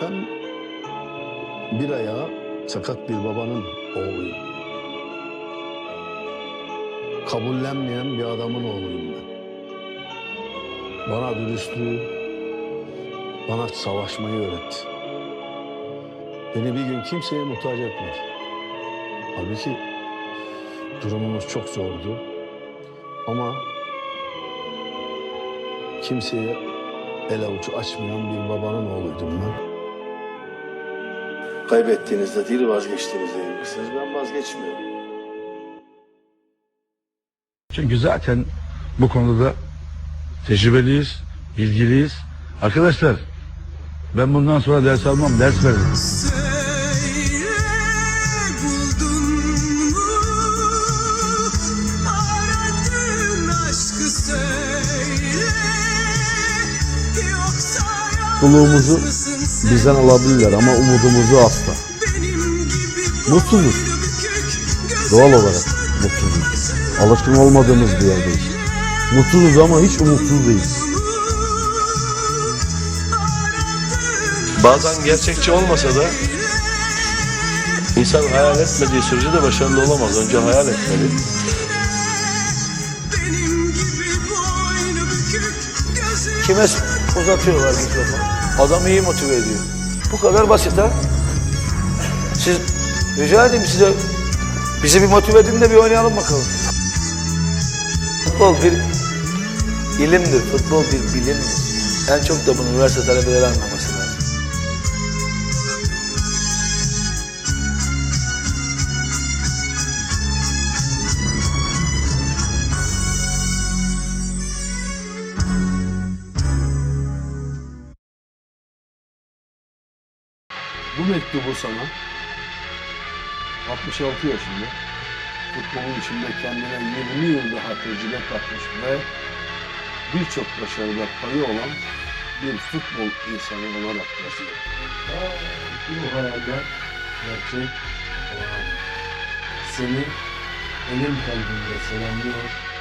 Ben bir ayağı sakat bir babanın oğluyum. Kabullenmeyen bir adamın oğluyum ben. Bana dürüstlüğü, bana savaşmayı öğretti. Beni bir gün kimseye muhtaç etmedi. Halbuki durumumuz çok zordu. Ama kimseye el avucu açmayan bir babanın oğluydum ben. Kaybettiğinizde değil vazgeçtiğinizde yenilirsiniz. Ben vazgeçmiyorum. Çünkü zaten bu konuda tecrübeliyiz, bilgiliyiz. Arkadaşlar ben bundan sonra ders almam, ders veririm. Söyle Bizden alabilirler ama umudumuzu asla. Mutsuzuz. Doğal olarak mutsuzuz. Alışkın olmadığımız bir yerdeyiz. Mutsuzuz ama hiç umutsuz değiliz. Bazen gerçekçi olmasa da insan hayal etmediği sürece de başarılı olamaz. Önce hayal etmeli. Kime uzatıyorlar mikrofonu? Adam iyi motive ediyor. Bu kadar basit ha. Siz rica edeyim size bizi bir motive edin de bir oynayalım bakalım. Futbol bir ilimdir. Futbol bir bilimdir. En çok da bunu üniversite talebeleri anlaması Bu mektubu sana 66 yaşında futbolun içinde kendine 20 yıl daha tecrübe katmış ve birçok başarıda payı olan bir futbol insanı olarak yazıyor. Bu hayaller gerçek seni elim kalbimde selamlıyor.